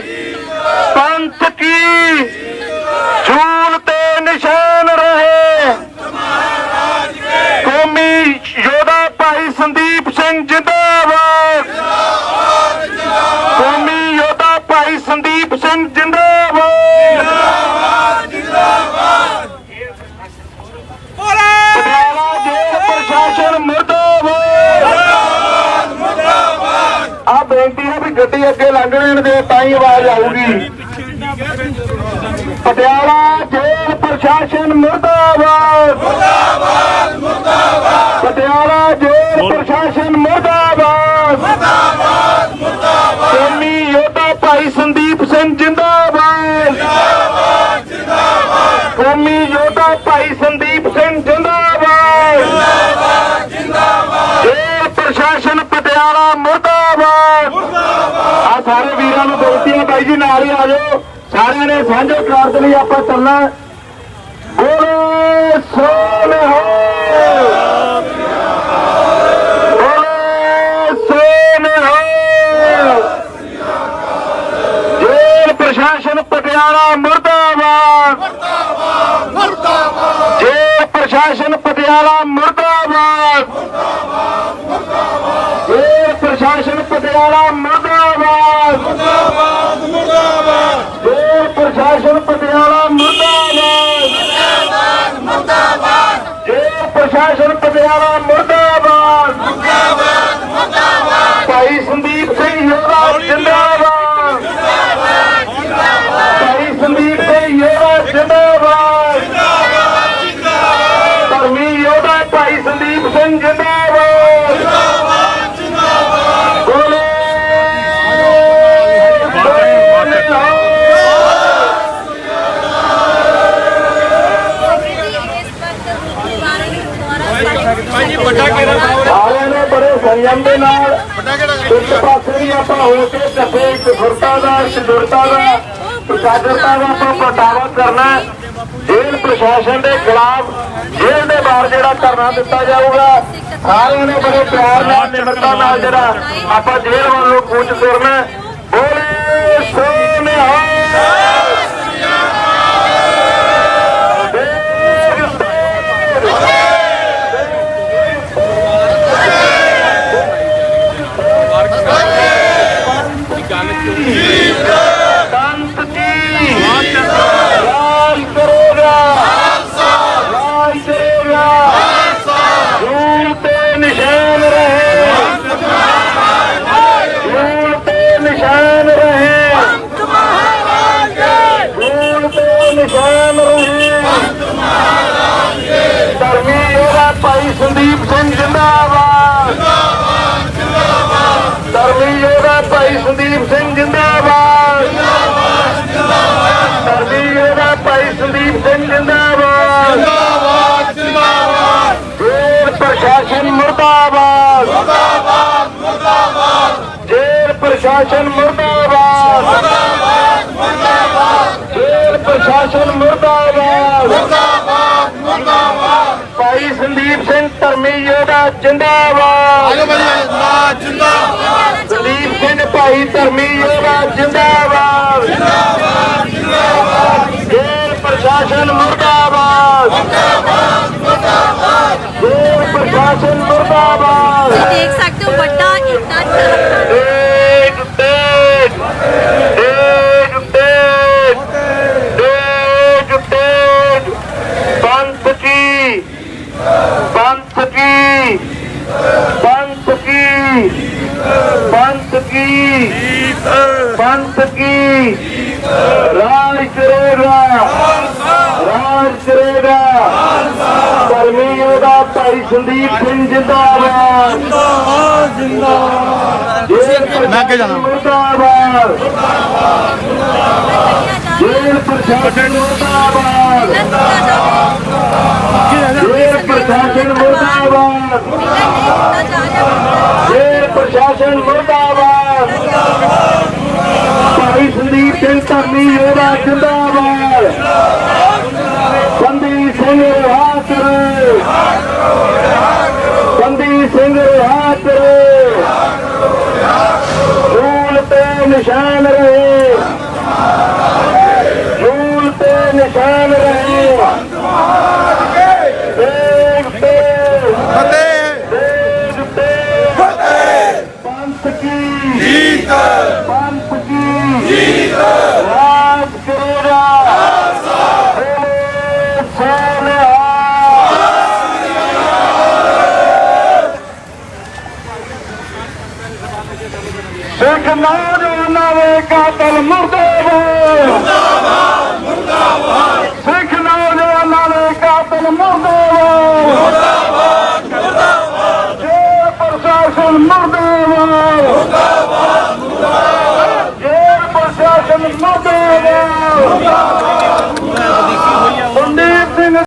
पंथ की ਲੰਘਣ ਦੇ ਤਾਂ ਹੀ ਆਵਾਜ਼ ਆਊਗੀ। ਪਟਿਆਲਾ ਜੇਲ੍ਹ ਪ੍ਰਸ਼ਾਸਨ ਮੁਰਦਾਬਾਦ। ਮੁਰਦਾਬਾਦ ਮੁਰਦਾਬਾਦ। ਪਟਿਆਲਾ ਜੇਲ੍ਹ ਪ੍ਰਸ਼ਾਸਨ ਮੁਰਦਾਬਾਦ। ਮੁਰਦਾਬਾਦ ਮੁਰਦਾਬਾਦ। ਕੌਮੀ ਯੋਧਾ ਭਾਈ ਸੰਦੀਪ ਸਿੰਘ ਜਿੰਦਾਬਾਦ ਬਾਈ ਜੀ ਨਾਲ ਹੀ ਆ ਜਾਓ। ਸਾਰਿਆਂ ਨੇ ਸਾਂਝੇ ਕਾਰ ਦੇ ਲਈ ਆਪਾਂ ਚੱਲਣਾ ਬੋਲੇ ਸੋਨੇ ਹੋ। ਬੋਲੇ ਸੋਨੇ ਹੋ। ਜੇਲ੍ਹ ਪ੍ਰਸ਼ਾਸਨ ਪਟਿਆਲਾ ਮੁਰਦਾਬਾਦ। ਮੁਰਦਾਬਾਦ ਜੇਲ੍ਹ ਪ੍ਰਸ਼ਾਸਨ ਪਟਿਆਲਾ ਮੁਰਦਾਬਾਦ। ਜੇਲ ਪ੍ਰਸ਼ਾਸਨ ਪਟਿਆਲਾ ਮੁਰਦਾਬਾਦ। ਜੇਲ੍ਹ ਪ੍ਰਸ਼ਾਸਨ ਪਟਿਆਲਾ ਮੁਰਦਾਬਾਦ ਮੁਰਦਾਬਾਦ ਮੁਰਦਾਬਾਦ ਜੇਲ੍ਹ ਪ੍ਰਸ਼ਾਸਨ ਪਟਿਆਲਾ ਮੁਰਦਾਬਾਦ ਮੁਰਦਾਬਾਦ ਮੁਰਦਾਬਾਦ ਭਾਈ ਸੰਦੀਪ ਸਿੰਘ ਯੋਧਾ ਜਿੰਦਾਬਾਦ ਜਿੰਦਾਬਾਦ ਜਿੰਦਾਬਾਦ ਭਾਈ ਸੰਦੀਪ ਸਿੰਘ ਯੋਧਾ ਜਿੰਦਾਬਾਦ ਜਿੰਦਾਬਾਦ ਜਿੰਦਾਬਾਦ ਧਰਮੀ ਯੋਧਾ ਭਾਈ ਸੰਦੀਪ ਸਿੰਘ ਜਿੰਦਾਬਾਦ ਜਿੰਦਾਬਾਦ ਜਿੰਦਾਬਾਦ ਬੋਲੇ ਬੋਲੇ ਭਾਈ ਵੱਡਾ ਕਿਹੜਾ ਸਾਰਿਆਂ ਨੇ ਬੜੇ ਸੰਯਮ ਦੇ ਨਾਲ ਇੱਕ ਪਾਸੇ ਵੀ ਆਪਾਂ ਹੋ ਕੇ ਕੱਪੇ ਸੁਰਤਾ ਦਾ ਸਿਧਰਤਾ ਦਾ ਇਕਾਗਰਤਾ ਦਾ ਆਪਾਂ ਪ੍ਰਗਟਾਵਾ ਕਰਨਾ। ਜੇਲ੍ਹ ਪ੍ਰਸ਼ਾਸਨ ਦੇ ਖਿਲਾਫ ਜੇਲ੍ਹ ਦੇ ਬਾਹਰ ਜਿਹੜਾ ਧਰਨਾ ਦਿੱਤਾ ਜਾਊਗਾ ਸਾਰਿਆਂ ਨੇ ਬੜੇ ਪਿਆਰ ਨਾਲ ਨਿਮਰਤਾ ਨਾਲ ਜਿਹੜਾ ਆਪਾਂ ਜੇਲ੍ਹ ਵੱਲੋਂ ਕੂਚ ਕਰਨਾ। ਬੋਲੇ ਸੋਨਿਹਾ ਸੰਤ ਜੀ ਰਾਜ ਕਰੇਗਾ ਰਾਜ ਕਰੇਗਾ ਧੂਲ ਤੇ ਨਿਸ਼ਾਨ ਰਹੇ ਧੂਲ ਤੇ ਨਿਸ਼ਾਨ ਰਹੇ ਧੂਲ ਤੇ ਨਿਸ਼ਾਨ ਰਹੇ ਧਰਮੀ ਯੋਧਾ ਸੰਦੀਪ ਸਿੰਘ ਜਿੰਦਾਬਾਦ। ਧਰਮੀ ਯੋਧਾ ਭਾਈ ਸੰਦੀਪ ਸਿੰਘ ਜਿੰਦਾਬਾਦ। ਧਰਮੀ ਯੋਧਾ ਭਾਈ ਸੰਦੀਪ ਸਿੰਘ ਜਿੰਦਾਬਾਦ। ਜਿੰਦਾਬਾਦ ਜਿੰਦਾਬਾਦ। ਜੇਲ੍ਹ ਪ੍ਰਸ਼ਾਸਨ ਮੁਰਦਾਬਾਦ। ਮੁਰਦਾਬਾਦ ਮੁਰਦਾਬਾਦ। ਜੇਲ੍ਹ ਪ੍ਰਸ਼ਾਸਨ ਮੁਰਦਾਬਾਦ। ਮੁਰਦਾਬਾਦ ਮੁਰਦਾਬਾਦ। ਜੇਲ੍ਹ ਪ੍ਰਸ਼ਾਸਨ ਮੁਰਦਾਬਾਦ। ਮੁਰਦਾਬਾਦ। ਭਾਈ ਸੰਦੀਪ ਸਿੰਘ ਧਰਮੀ ਯੋਧਾ ਜਿੰਦਾਬਾਦ। ਦਲੀਪ ਸਿੰਘ ਭਾਈ ਧਰਮੀ ਯੋਧਾ ਜਿੰਦਾਬਾਦ। ਜਿੰਦਾਬਾਦ ਜਿੰਦਾਬਾਦ। ਜੇਲ੍ਹ ਪ੍ਰਸ਼ਾਸਨ ਮੁਰਦਾਬਾਦ। ਮੁਰਦਾਬਾਦ ਮੁਰਦਾਬਾਦ। ਜੇਲ੍ਹ ਪ੍ਰਸ਼ਾਸਨ ਮੁਰਦਾਬਾਦ। ਦੇਖ ਸਕਦੇ ਹੋ ਵੱਡਾ ਇੰਨਾ ਚਾਹਤਾ ਦੇਗ ਤੇਗ ਦੇਗ ਤੇਗ ਦੇਗ ਤੇਗ ਪੰਥ ਕੀ ਪੰਥ ਕੀ ਪੰਥ ਕੀ ਪੰਥ ਕੀ ਪੰਥ ਕੀ ਰਾਜ ਕਰੇਗਾ ਰਾਜ ਕਰੇਗਾ। ਧਰਮੀ ਉਹਦਾ ਭਾਈ ਸੰਦੀਪ ਸਿੰਘ ਜਿੰਦਾਬਾਦ। ਮੈਂ ਅੱਗੇ ਜਾਣਾ। ਮੁਰਦਾਬਾਦ। ਜੇਲ੍ਹ ਪ੍ਰਸ਼ਾਸਨ ਮੁਰਦਾਬਾਦ। ਜੇਲ੍ਹ ਪ੍ਰਸ਼ਾਸਨ ਮੁਰਦਾਬਾਦ। ਜੇਲ੍ਹ ਪ੍ਰਸ਼ਾਸਨ ਮੁਰਦਾਬਾਦ। ਕਾਇਮ ਰਹੇ। ਬੰਦ ਮਹਾਰਾਜ ਕੇ ਦੇਖ ਤੇ ਫਤਿਹ ਦੇਖ ਤੇ ਫਤਿਹ ਪੰਥ ਕੀ। ਜੀਤ। ਪੰਥ ਕੀ। ਜੀਤ ਰਾਜ ਕਰੇਗਾ ਆਸਾ ਸੋਨੇ ਸਿੱਖ ਨੌਜਵਾਨਾਂ ਦੇ ਕਾਤਲ ਮੁਰਦਾਬਾਦ। ਮੁਰਦਾਬਾਦ। ਮੁਰਦਾਬਾਦ। ਸਿੱਖ ਨੌਜਵਾਨਾਂ ਦੇ ਕਾਤਲ ਮੁਰਦਾਬਾਦ ਮੁਰਦਾਬਾਦ ਮੁਰਦਾਬਾਦ। ਜੇ ਪ੍ਰਸ਼ਾਸਨ ਮੁਰਦਾਬਾਦ